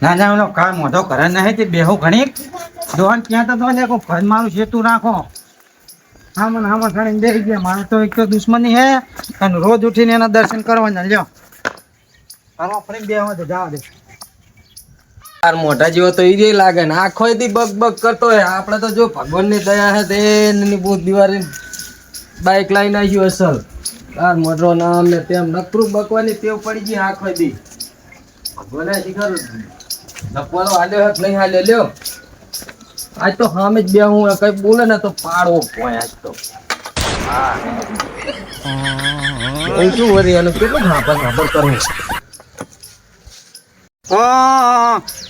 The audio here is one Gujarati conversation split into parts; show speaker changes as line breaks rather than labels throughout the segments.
ના ના કાળ મોઢો કરે નહીં તે બેહો ઘણી દોહન ક્યાં તો દોહન એક ઘર મારું સેતું રાખો. હા મને હા મને ગયા. મારે તો એક તો દુશ્મની હે. અને રોજ ઉઠીને એના દર્શન કરવાના. લ્યો. આમાં ફરી બેહો તો જવા દે.
યાર મોટા જેવો તો ઈ લાગે ને. આખો થી બગ બગ કરતો હોય. આપણે તો જો ભગવાનની દયા હે, તે એની બહુ દિવાળી બાઇક લઈને આવ્યું અસલ. યાર મોટરો નામ ને તેમ નકરું બકવાની ટેવ પડી ગઈ આખો દી. ભગવાને શીખર લપવાનો હાલ્યો હે નહીં હાલ્યો? લ્યો. આજ તો હામે જ બે હું કઈ બોલે ને તો પાડવો કોઈ આજ તો. હા. શું વરી અને કેટલું ઘાપર ઘાપર
કરું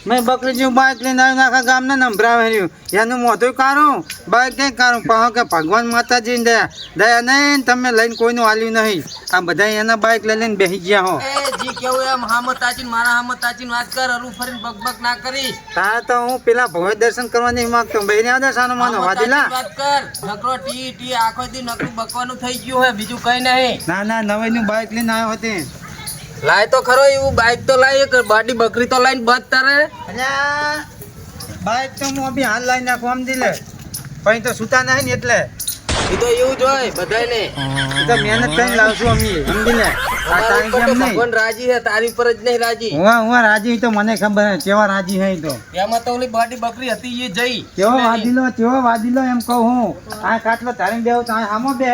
મેં બકરી જેવું બાઇક લઈને આવ્યું આખા ગામને નંભરાવે રહ્યું. એનું મોઢું કાઢું બાઇક નહીં કાઢું કહો કે ભગવાન માતાજી દયા દયા નહીં તમે લઈને કોઈનું હાલ્યું નહીં. આ બધા એના બાઇક લઈ લઈને બેસી ગયા હો.
જી કેવું એમ? હામત તાચીન મારા હામત તાચીન વાત કર હરું ફરીને બક બક ના કરી.
તારે તો હું પેલા ભવે દર્શન કરવા નહીં માંગતો બહેને આવડે સાનો માનો વાદીલા?
વાત કર. નકરો ટી ટી આખો દી નકરું બકવાનું થઈ ગયું હે બીજું કઈ નહીં.
ના ના નવાઈનું બાઇક લઈને આવ્યો હતી.
લાય તો ખરો એવું બાઈક તો લાય એક બાડી બકરી તો લાઈન બધ તારે.
બાઇક તો હું અભી હાલ લઈને નાખું આમ લે. પછી તો સુતા નહીં ને એટલે.
એ તો એવું જ હોય બધાને
એ તો મહેનત કરીને લાવશું અમે સમજી નહીં
ભગવાન રાજી હે તારી ઉપર જ નહીં રાજી.
હું હું રાજી તો મને ખબર હે કેવા રાજી હે તો.
એમાં તો ઓલી બકરી હતી એ જઈ.
કેવો વાદીલો કેવો વાદીલો એમ કહું હું. આ કાટલો તારીને બેહું તો આ બે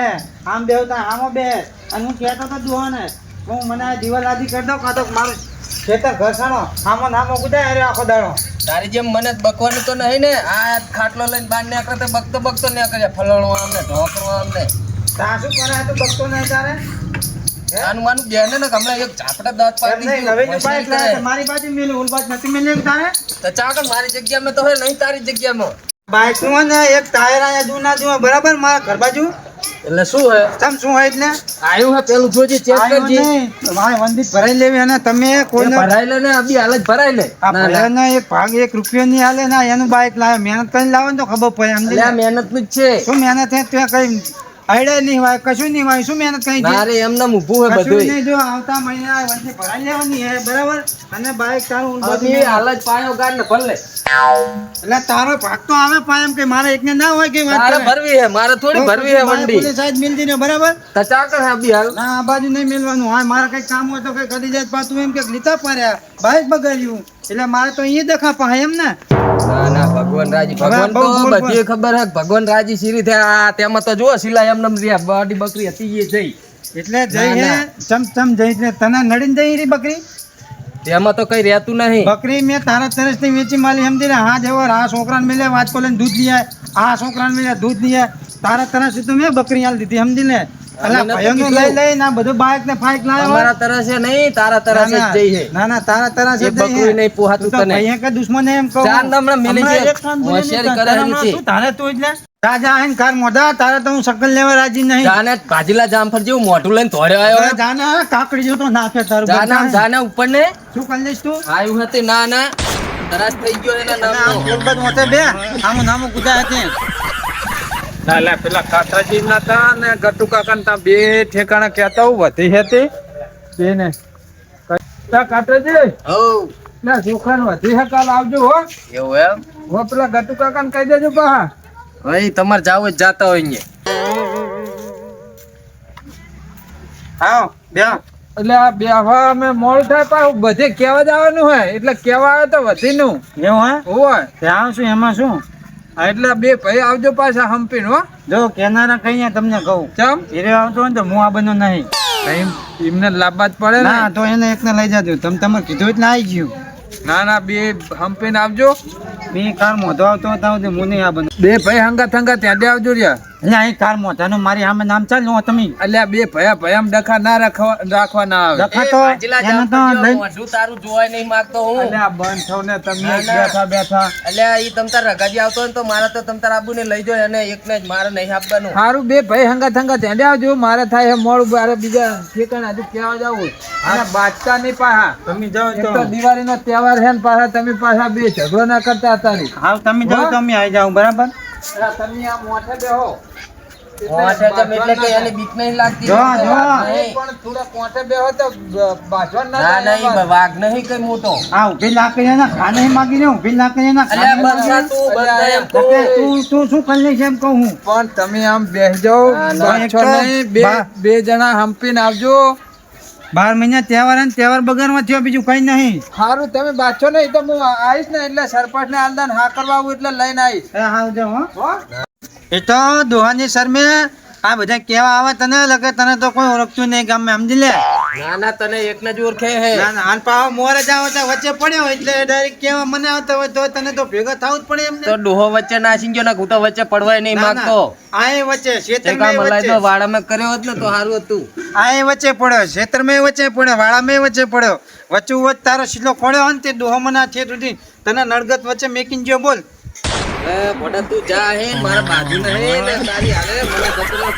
આમ બેહું તો હામો બે અને હું કહેતો તો દુહાને હું મને દિવાલ આદિ કરી દઉં કાં તો મારું ખેતર ને ગુદાય અરે આખો દાડો.
તારી જેમ મને બકવાનું તો નહીં ને. આ ખાટલો લઈને બહાર નીકળે તો બકતો બકતો નીકળે ફલણો અમને ઢોકરો અમને
તા શું કરે? તો બગતો નહીં તારે?
આનું માનું બેને ને હમણાં એક ઝાપટા દાંત પાડી દીધું.
મારી બાજુ મેલું ઓલ બાજુ નથી મેલ્યું તારે?
તો ચાકર મારી જગ્યામાં તો હે નહીં તારી જગ્યામાં.
બાઈકનું ને એક ટાયર આયા દૂર ના બરાબર? મારા ઘર બાજુ?
એટલે શું હે
તમ શું હોય એટલે?
આયું હે પેલું જોજે ચેક કરજે.
મારે વંદિત ભરાઈ લેવી અને તમે કોઈને
ભરાઈ લે ને અબી હાલ જ ભરાઈ લે.
આ
ના, ના.
એક ભાગ એક રૂપિયો ની હાલે ના એનું બાઈક લાવે મહેનત કરીને લાવે ને તો ખબર પડે લે.
મહેનતનું જ છે.
શું મહેનત હે? ત્યાં કઈ આઈડિયા નહીં હોય કશું નહીં હોય શું મહેનત કરી
ના રે એમને ઊભું
હોય
બધું
નહીં જો આવતા મહિના વચ્ચે ભરાઈ લેવાની હે બરાબર? અને બાઈક તારું બધું
હાલ જ પાયો ગાડ ને ભરલે
એટલે તારો ભાગ તો આવે પાય એમ કે મારે એકને ના હોય કે મારે
ભરવી હે મારે થોડી ભરવી હે વંડી.
પોલીસ સાહેબ મિલતી ને બરાબર?
તો ચાકર હે અભી હાલ.
ના આ બાજુ નહીં મિલવાનું. હા મારે કઈ કામ હોય તો કઈ કરી જાય પાછું એમ કે લીતા પડ્યા બાઈક બગાડ્યું. એટલે મારે તો અહીંયા દેખા પાય એમ ને?
ના ના ભગવાન રાજી. ભગવાન તો બધી ખબર હે. ભગવાન રાજી સીરી થયા. આ તેમાં તો જો સિલાઈ એમ નમ રહ્યા. બાડી બકરી હતી એ જઈ.
એટલે જઈ હે ચમ ચમ જઈ એટલે તને નડીને જઈ રહી બકરી?
તેમાં તો કઈ રહેતું નહીં.
બકરી મેં તારા તરસની વેચી માલી સમજી ને હા જેવો આ છોકરાને મેલે વાત કોલે દૂધ લઈ આ છોકરાને મેલે દૂધ લઈ તારા તરસ તો મેં બકરી આલ દીધી સમજી ને
ભાજીલા જામફળ જેવું મોઢું લઈને ધોરે આવ્યો
જાના કાકડી જેવું તો નાખે તારું
જાના ઉપર ને
શું કરી લઈશ તું?
આવ્યું હતી ના ના. તરાસ થઈ ગયો એના
નામ મોતે બે. આમ નામ ગુદા હતી
ના પેલા કાતરાજી ના તા ને ગટુ કાકા તા બે ઠેકાણા કહેતા હું વધી હતી. બે ને કાતરાજી ના સુખાન વધી હે કાલ આવજો હો.
એવું એમ?
હો પેલા ગટુ કાકા ને કહી દેજો પા
ભાઈ તમારે જાવ જ જાતા હોય ને
હા બે.
એટલે આ બેહવા અમે મોડ થાય પણ બધે કેવા જવાનું હોય. એટલે કેવા આવે તો વધી નું
એવું હે?
હોય.
ત્યાં શું એમાં શું?
એટલે બે ભાઈ આવજો પાછા હમ્પીન હો.
જો કેનારા કહીએ તમને કહું.
ચમ?
હીરે આવતો હોય ને તો હું આ બનો નહીં.
એમ એમને લાવવા જ પડે
ના? તો એને એકને લઈ જજો. તમે તમારે કીધું જ ના આવી ગયું.
ના ના બે હમ્પીન આવજો.
બે કાર મોઢો આવતો હતો હું નહીં આ બનો
બે ભાઈ હંગા થંગા ત્યાં આવજો રહ્યા.
એટલે અહીં કાર મોઢાનું મારી સામે નામ ચાલ તમે
એટલે બે ભયા ભયામ ડખા ના રાખવા રાખવા ના આવે.
ડખા તો એને તો
મોઢું તારું જોવાય નહીં માંગતો હું.
એટલે આ બંધ થવ ને તમે. બેઠા બેઠા.
એટલે ઈ તમ તાર રગાજી આવતો ને તો મારે તો તમ તાર આબુને લઈ જાય અને એકને જ મારે નહીં આપવાનું.
સારું બે ભાઈ હંગા થંગા ત્યાં આવજો મારે થાય મોડું મારે બીજા ઠેકાણે હજુ કેવા જવું અને બાચતા નહીં પાહા
તમે જાઓ તો.
તો દિવાળી નો તહેવાર છે ને પાછા તમે પાછા બે ઝઘડો ના કરતા હતા ને.
હા તમે જાઓ તો અમે આવી જાઓ બરાબર?
તમે આ મોઢે બેહો.
કોઠે જમ એટલે કે એને બીક નહીં લાગતી.
જો, જો.
પણ થોડા કોઠે બેહો તો બાજવા ના
ના નહીં વાઘ નહીં કઈ મોટો.
આ ઊભી લાકડી ના ખાને માગી ને ઊભી લાકડી ના
અલ્યા બરસા તું બંધ એમ કહું.
તું તું શું કરી લઈશ એમ કહું
પણ તમે આમ
તો
નહીં બે
બે
જણા હંપીને આવજો.
બાર મહિના તહેવાર અને તહેવાર બગારમાં થયો બીજું કઈ નહીં.
સારું તમે બાચો નહીં તો હું આવીશ ને એટલે સરપંચ ને આલદાન હા કરવા આવું એટલે લઈને આવીશ.
હો? એ તો દોહાની શરમે આ બધા કેવા આવે તને લગે? તને તો કોઈ ઓળખતું નહીં ગામ સમજી લે.
ના ના તને એક જ ઓળખે હે.
ના ના આન પાવ મોર જ આવે વચ્ચે પડ્યો એટલે ડાયરેક્ટ કેવા મને આવતો હોય તો તને તો ભેગા થવું જ પડે એમ
તો ડોહો વચ્ચે નાસી ગયો ને ઘૂટો વચ્ચે પડવાય નહીં
ના, ના.
માંગતો.
આ એ વચ્ચે શેતર
મે વચ્ચે. તો વાડામાં કર્યો હોત ને તો સારું હતું.
આ એ વચ્ચે પડ્યો ક્ષેત્રમાં વચ્ચે પડ્યો વાળામાં વચ્ચે પડ્યો. વચ્ચે વચ્ચે તારો શીલો ખોળ્યો ને તે ડોહો મને છે સુધી તને નડગત વચ્ચે મેકિંગ જો બોલ.
એ તું જા હે મારા બાજુ ને ને તારી હાલે મને જતો રહે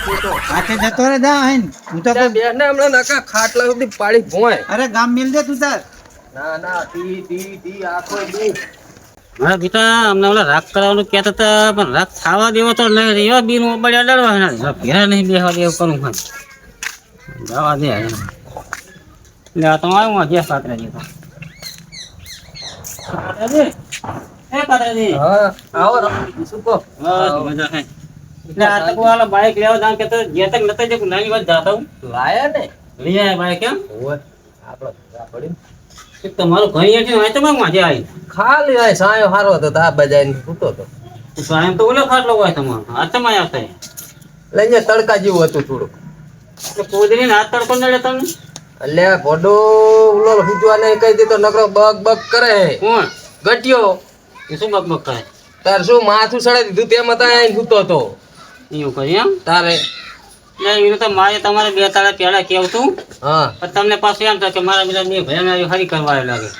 હાથે જતો રે જા હૈન હું તો
ત્યાં ને હમણાં નકા ખાટલા સુધી પાડી ભોય.
અરે ગામ મિલ દે તું તાર.
ના ના ટી ટી ટી આખો દી
મારા પિતા અમને ઓલા રાગ કરાવવાનું કહેતા હતા પણ રાગ ખાવા દેવો તો નહીં રહ્યો બીર મોબાઈલ અડાડવા એના જો નહીં બેસવા દેવું કરું ખાન જવા દે. એટલે આ તો આવ્યું આ ગેસ કાતરાજી તો કાતરાજી? એ
હા આવો શું કહો?
મજા હે એટલે આ તક વાળા બાઈક લેવા જાણ કે તો જે તક નતા જે નાની વાત જાતા હું
લાયા ને?
લઈ આયા બાઈક કેમ
ઓય આપણો પડ્યું.
તમારું છે આવી
ખાલી આ સાયો હારો હતો તો બજાઈને સૂતો હતો.
તો એમ તો ઓલો ખાટલો હોય તમારો આ તમારે લઈ
લઈને તડકા જેવું હતું થોડુંક.
એટલે કોદરીને હાથ તડકો નડે તમને
એટલે ભોડો ઉલો હુજવા નહીં કહી દીધો નકરો બગ બગ કરે. હે
કોણ?
ગટ્યો.
એ શું મગમગ કરે
તાર શું માથું સડે દીધું તેમ હતા અહીં સૂતો હતો.
એવું કરી એમ?
તારે?
એટલે રીતે મારે તમારે બે તાળા પહેલા કેવું તું?
હા.
પણ તમને પાછું એમ થાય કે મારા બધા બે ભાઈ હરી કરવા લાગે.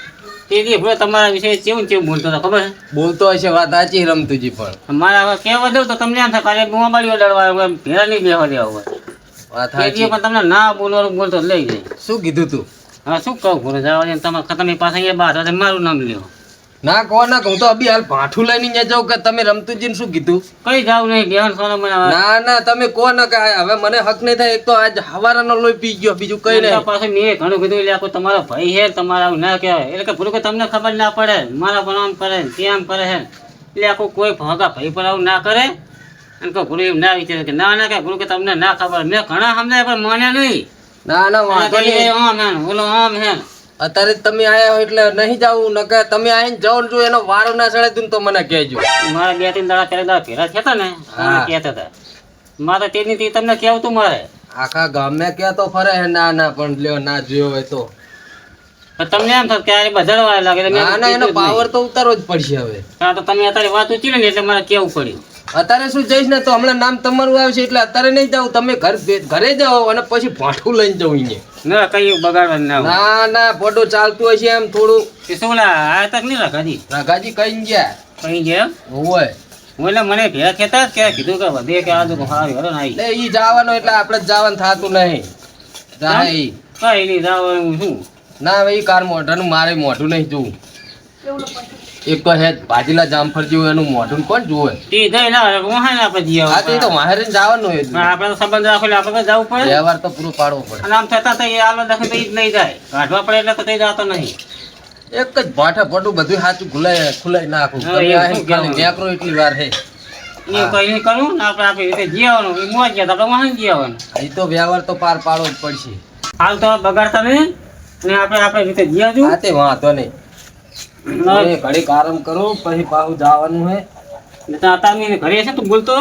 તે દી ભલે તમારા વિશે કેવું કેવું બોલતો હતો ખબર
બોલતો હશે વાત સાચી રમતુજી પણ.
મારે હવે કહેવા દઉં તો તમને એમ થાય કાલે મોબાઈલ લડવા આવ્યો ભેરા નહીં બેહવા દેવા હોય. તે દી પણ તમને ના બોલવાનું બોલતો લઈ જાય.
શું કીધું તું?
હા શું કહું ઘરે જવા દે તમે તમે પાસે એ હતા મારું નામ લ્યો.
ના કહો ના કહું તો અભી હાલ ભાઠું લઈને અહીંયા જાઉં કે તમે રમતુજીને શું કીધું?
કઈ જાવ નહીં બેહન સોના મને
ના ના તમે કહો ના કે હવે મને હક નહીં થાય એક તો આજ હવારાનો લોહી પી ગયો બીજું કઈ નહીં.
પાસે મેં ઘણું કીધું એટલે આખો તમારો ભાઈ હે તમારા ના કહેવાય. એટલે કે ભૂલું કે તમને ખબર ના પડે મારા પણ આમ કરે તેમ કરે હે એટલે આખું કોઈ ભાગા ભાઈ પર આવું ના કરે. અને કે ગુરુ એમ ના વિચારે કે ના ના કે ગુરુ કે તમને ના ખબર. મેં ઘણા સમજાય પણ માન્યા નહીં.
ના ના વાંધો નહીં.
આમ હે બોલો ઓલો આમ હે.
અત્યારે તમે આયા હો એટલે નહીં જાવું નકર તમે આવીને જાઓ જો એનો વારો ના ચડે તું તો મને કહેજો.
મારા બે ત્રણ દાડા ત્યારે દાડા ફેરા થયા ને કહેતા હતા મારે તેની તે તમને કહેવું તું મારે.
આખા ગામે ક્યાં તો ફરે ના ના પણ લ્યો ના જોયો હોય તો.
તમને એમ થાય કે આ બજાડવા લાગે
ના ના એનો. પાવર તો ઉતારવો જ પડશે હવે.
હા તો તમે અત્યારે વાત ઉચી ને એટલે મારે કેવું પડ્યું.
અત્યારે શું જઈશ ને તો હમણાં નામ તમારું આવશે એટલે અત્યારે નહીં જાવ તમે ઘર ઘરે જાઓ અને પછી ભાઠું લઈને જાઉં અહીંયા.
ના કઈ બગાડવા ના
ના ના ફોટો ચાલતું હશે એમ થોડું.
એ શું ઓલા આ તક નહીં રાખાજી
રાઘાજી કઈ ગયા?
કઈ ગયા?
હોય.
હું એટલે મને ભેગા ખેતા કે કીધું કે વધે કે આ દુઃખ હારી હરો નાઈ
એટલે ઈ જવાનો એટલે આપણે જ જવાનું થતું નહીં. જાય ઈ.
કઈ નહીં જવાનું હું શું?
ના ભાઈ કાર મોઢાનું મારે મોઢું નહીં જોવું. એક તો હે ભાજીલા જામફળ જેવું એનું મોઢું કોણ જુએ?
તે દઈ ના મોહન હું હા
તો માહેર તો મારે જાવાનું હોય
પણ આપણે તો સંબંધ રાખેલો આપણે જવું પડે.
વ્યવહાર તો પૂરો પાડવો પડે.
અને આમ થતા એ આલો દખે તો જ નહીં જાય. કાઢવા પડે એટલે તો કઈ જતો નહીં.
એક જ ભાઠા પડું બધું સાચું ખુલાય ખુલાઈ નાખું. તમે
આ?
નેકરો એટલી વાર હે.
એ કઈ કરું ને આપણે આપણી રીતે એ મોજ ગયા આપણે વાહન જી
એ તો વ્યવહાર તો પાર પાડવો જ પડશે.
હાલ તો બગાડતા નહીં. ને આપણે આપણે રીતે જીવજો
હા તે વાંધો નહીં. એ ઘડીક આરામ કરો પછી પાછું જવાનું હે.
ને તો ઘરે છે તું બોલતો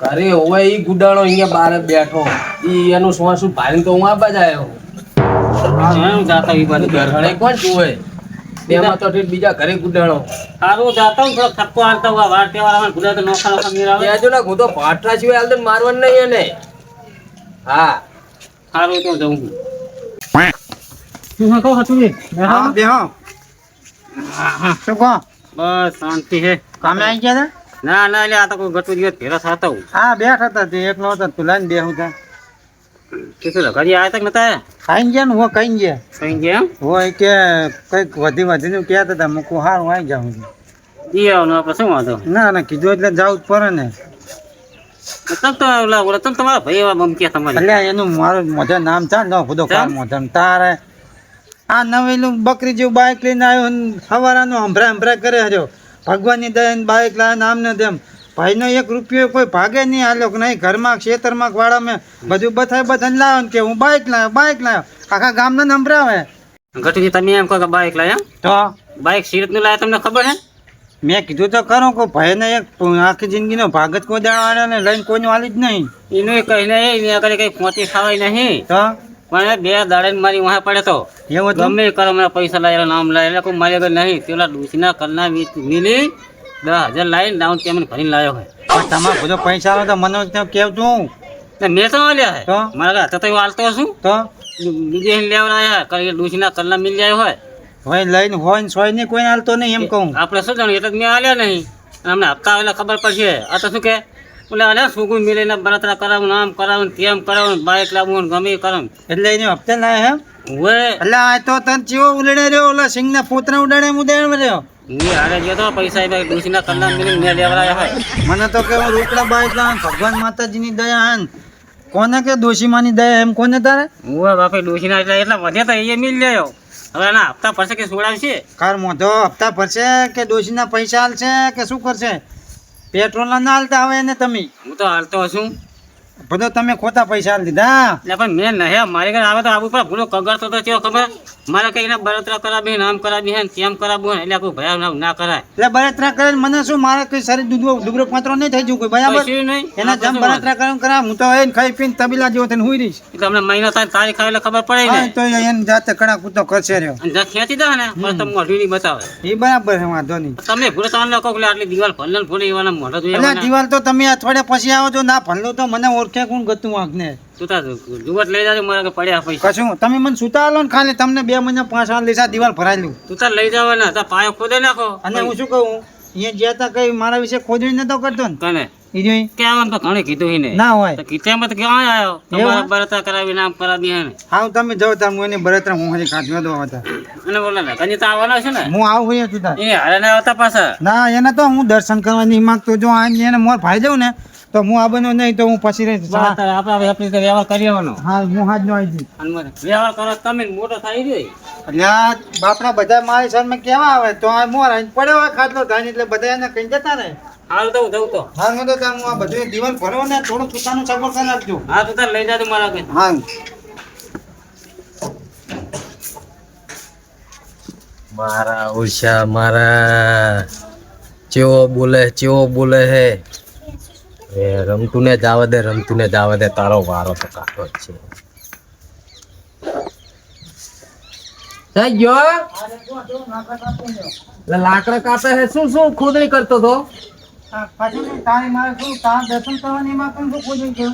ઘરે હોય ઈ ગુડાણો અહીંયા બારે બેઠો. ઈ એનું શું ભાઈ તો હું આબા જ આવ્યો
હું જાતા એ બાજુ.
ઘરે કોણ જુએ તેમાં તો બીજા ઘરે ગુડાણો.
સારું જાતા હું થોડો થપ્પો હાલતા વાર તહેવાર આવે ગુજરાત નોખા નોખા મેળ આવે
કહેજો ને હું તો ભાઠા સિવાય હાલ મારવાનું નહીં એને. હા.
સારું તો જઉં હું કહું હતું
હા બેહો. શું કહો?
બસ શાંતિ છે
કામે આવી ગયા હતા
ના ના એટલે આ તો કોઈ ગટુ દિવસ ભેરા થતા હું
હા બેઠા હતા તે એકલો હતો તું લઈને બેહું તા.
કે શું આવ્યા તક નતા
ખાઈને ગયા ને હો કઈ ગયા.
કઈ ગયા
હોય કે કંઈક વધી વધીને કહેતા હતા મૂકું હારું આવી જાઉં છું.
આપણે શું વાંધો?
ના ના કીધું એટલે જવું જ પડે ને.
તમ તો ઓલા ઓલા તમ તમારા ભાઈ એવા તમારે?
એટલે એનું મારું મોઢા નામ છે ને બધો કાર મોઢા તારે આ નવેલું બકરી જેવું બાઇક લઈને આવ્યો સવારાનો હંભરા હંભરા કરે હર્યો ભગવાનની દયા બાઇક લાવે ને આમને તેમ. ભાઈનો એક રૂપિયો કોઈ ભાગે નહીં આલ્યો કે નહીં. ઘરમાં ખેતરમાં વાળા મેં બધું બધાય બધાને લાવે ને કે હું બાઇક લાવ્યો બાઇક લાવ્યો. આખા ગામને સંભળાવે.
ઘટુજી તમે એમ કહો કે બાઇક લાયા
તો?
બાઇક સિરતનું લાયા તમને ખબર હે
મેં કીધું તો ખરું કે ભાઈને એક આખી જિંદગીનો ભાગ જ કોઈ દાડો ને લઈને કોઈનું આલી જ નહીં.
એનું કહીને એની આગળ કઈ પહોંચી ખાવાય નહીં.
તો?
પણ બે દાડે મારી વાહે પડે તો.
એવું
ગમે કરો મને પૈસા લાયેલા નામ લાયેલા કોઈ મારી આગળ નહીં. પેલા ડૂસીના કરના મિલી દસ હજાર લાવીને ડાઉન પેમેન્ટ ભરીને લાવ્યો હોય
પણ તમારે બધો પૈસા આવે તો મને જ કેવું
ને મેં તો આલ્યા
તો?
મારા હાથે તો હાલતો છું.
તો?
બીજે લેવા આવ્યા કારણ કે ડૂસીના કરના મિલ જાય હોય
હોય લઈને હોય સોય ને કોઈ હાલતો નહીં એમ કહું.
આપણે શું જાણ્યું એટલે તો મેં આલ્યા નહીં. અમને હપ્તા આવેલા ખબર પડશે આ તો શું કે? બોલે અરે સુગું મિલીને બળતરા કરાવું આમ કરાવું તેમ કરાવું ને બાઇક લાવવું ને ગમે કરાવું.
એટલે એને હપ્તે ના એમ
હવે
એટલે આ તો તન ચીવો ઉલડે રહ્યો? ઓલા સિંગ ના પોતરા ઉડાડે દેણ રહ્યો?
હું હારે ગયો તો પૈસા એ ડૂસીના મિલીને મેં લેવા હોય.
મને તો કે હું રોકડા લાવ ભગવાન માતાજીની દયા હે કોને કે દોશીમાની દયા એમ? કોને તારે?
હું બાપે ડોશીના એટલે એટલા વધ્યા હતા એ મિલ લ્યો. હવે એના હપ્તા ભરશે કે છોડાવશે
કાર મોઢો હપ્તા ભરશે કે દોશીના પૈસા હાલશે કે શું કરશે? પેટ્રોલના ના હાલતા આવે ને તમે.
હું તો હાલતો છું.
બધો તમે ખોટા પૈસા લીધા
એટલે પણ મેં નહીં મારી ઘરે આવે તો આવું પડે ભૂલો કગરતો તો કેવો ખબર? મારે કઈ એને બળતરા કરાવી નામ કરાવી હે તેમ કરાવવું એટલે કોઈ ભયા નામ ના કરાય.
એટલે બળતરા કરે મને શું મારે કઈ શરીર દૂધ દુબરો પાત્રો નહીં થઈ જવું કોઈ બરાબર? એના જેમ બળતરા કરે કરા હું તો એને ખાઈ પીને તબીલા જેવો થઈને હુઈ રહીશ.
એટલે અમને મહિનો થાય તારીખ આવે ખબર પડે ને.
તો એને જાતે કડા કૂતો કરશે રહ્યો.
અને ખેંચી દે ને મને તમે મોઢું નહીં બતાવે.
એ બરાબર છે વાંધો નહીં.
તમે ભૂલો તો આટલી દિવાલ ભલે ભૂલે એવાના મોઢા જોઈએ
દિવાલ તો તમે અઠવાડિયા પછી આવો છો ના ભલો તો મને ઓળખે કોણ ગતું વાંકને
સુતા જુવટ લઈ જાજો મારા પડ્યા પૈસા.
કશું? તમે મને સુતા આલો ને ખાલી તમને બે મહિના પાંચ વાર લેસા દિવાલ ભરાયેલું
તું તાર લઈ જવાના તાર પાયો ખોદે નાખો.
અને હું શું કહું? અહીંયા જ્યાં તા કઈ મારા વિશે ખોદણી નતો કરતો ને?
કને?
ઈ
કેવાનું તો ઘણે કીધું ને
ના હોય.
તો કીધેમાં તો ક્યાં આવ્યો તમારા કરાવી નામ કરાવી હે ને
હા તમે જાઓ તાર હું હજી કાઢવા દો હતા
અને બોલે ને કની તો આવવાનો છે ને?
હું આવું હોય તું તાર
એ હારે ના આવતા પાછા?
ના એને તો હું દર્શન કરવા નહીં માંગતો. જો આ એને મોર ભાઈ જાઉં ને તો હું આ બનો નહીં તો હું પછી રહી
આપણે વ્યવહાર કરી આવવાનો.
હા, હું હાજ નો આવી
અને વ્યવહાર કરો તમે મોટો થઈ રહ્યો.
એટલે આ બધા મારી સામે કેવા આવે? તો આ મોર આઈને પડ્યો હોય ખાટલો ધાન એટલે બધા એને કઈ જતા ને
હાલ તો જઉં તો.
હાલ હું તો હું આ બધું દિવાલ ભરો ને થોડું પોતાનું સગવડ કરી નાખજો
હા તો તાર લઈ જાજો મારા કે
હા.
મારા ઉષા મારા ચેવો બોલે ચેવો બોલે હે. એ રમતું ને જ દે રમતું ને જ દે તારો વારો તો કાઢો જ છે. લાકડા કાપે હે શું શું ખોદણી કરતો તો
દર્શન કરવાની એમાં પણ શું ખોજું છું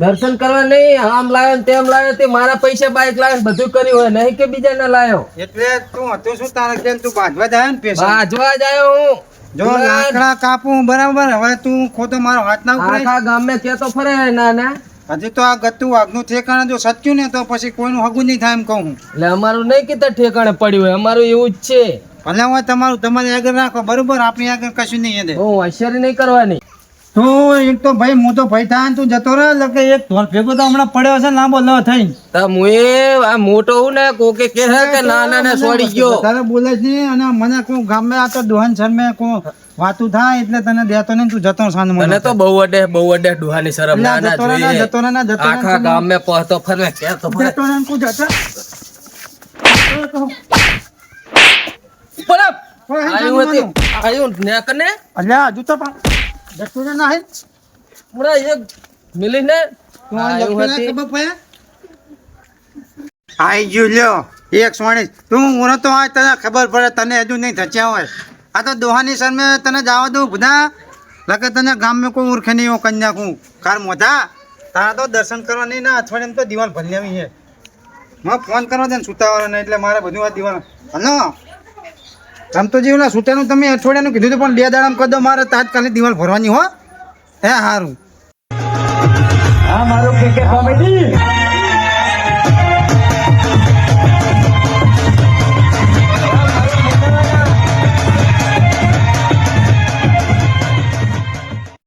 દર્શન કરવા નહીં આમ લાયો ને તેમ લાયો તે મારા પૈસા બાઈક લાવ્યો ને બધું કર્યું હોય નહીં કે બીજા ના લાયો?
એટલે તું હતું શું તારે કેમ તું બાજવા જાય ને
બાજવા જાય હું.
જો લાકડા કાપું બરાબર? હવે તું ખોટો મારો હાથ ના ઉપાડી.
આખા ગામે કે તો ફરે ના ના
હજી તો આ ગતું વાઘનું ઠેકાણે જો સચ્યું ને તો પછી કોઈનું હગું નહીં થાય એમ કહું હું.
એટલે અમારું નહીં કીધા ઠેકાણે પડ્યું હોય અમારું એવું જ છે.
ભલે હોય તમારું તમારે આગળ રાખો બરોબર? આપણી આગળ કશું નહીં
હું હોશિયારી નહીં કરવાની.
તું એક તો ભાઈ હું તો ભાઈ થાય તું જતો રહે એટલે કે એક ઢોલ ભેગો તો હમણાં પડ્યો છે લાંબો લ થઈ
તો હું આ મોટો હું ને કોકે કે છે કે નાના ને છોડી ગયો.
તારે બોલે અને મને કોઈ ગામે આ તો દોહન શરમે કોઈ વાતું થાય એટલે તને દેતો નહીં તું જતો સાંજ
મને તો બહુ અડે બહુ અડે ડુહાની શરમ. ના ના
જતો ને,
જોઈએ.
જતો
આખા
તું-
પહોંચતો ફરે કે તો ફરે.
જતો ને, તું જતો
બરાબર આયું હતી. આયું નેક ને
અલ્યા હજુ તો પણ ના હે?
મિલીને
ખબર પડે? આઈ ગયું લ્યો. એક સોણી તું ઉનો તો આ તને ખબર પડે તને હજુ નહીં થચ્યા હોય. આ તો દોહાની શરમે તને જવા દઉં બધા. લગે તને ગામમાં કોઈ ઓળખે નહીં એવું કન્યા કું. કાર મોઢા. તારા તો દર્શન કરવા નહીં ના અઠવાડિયા તો દિવાલ ભરી આવી છે. મને ફોન કરવા દે ને સુતાવાળાને એટલે મારે બધું આ દિવાલ હલો? રમતો ઓલા સુતાનું તમે અઠવાડિયાનું કીધું હતું, પણ બે દાડામાં કદો મારે તાત્કાલિક દિવાલ ભરવાની હો. હે સારું હા, મારું ક્રિકેટ કોમેડી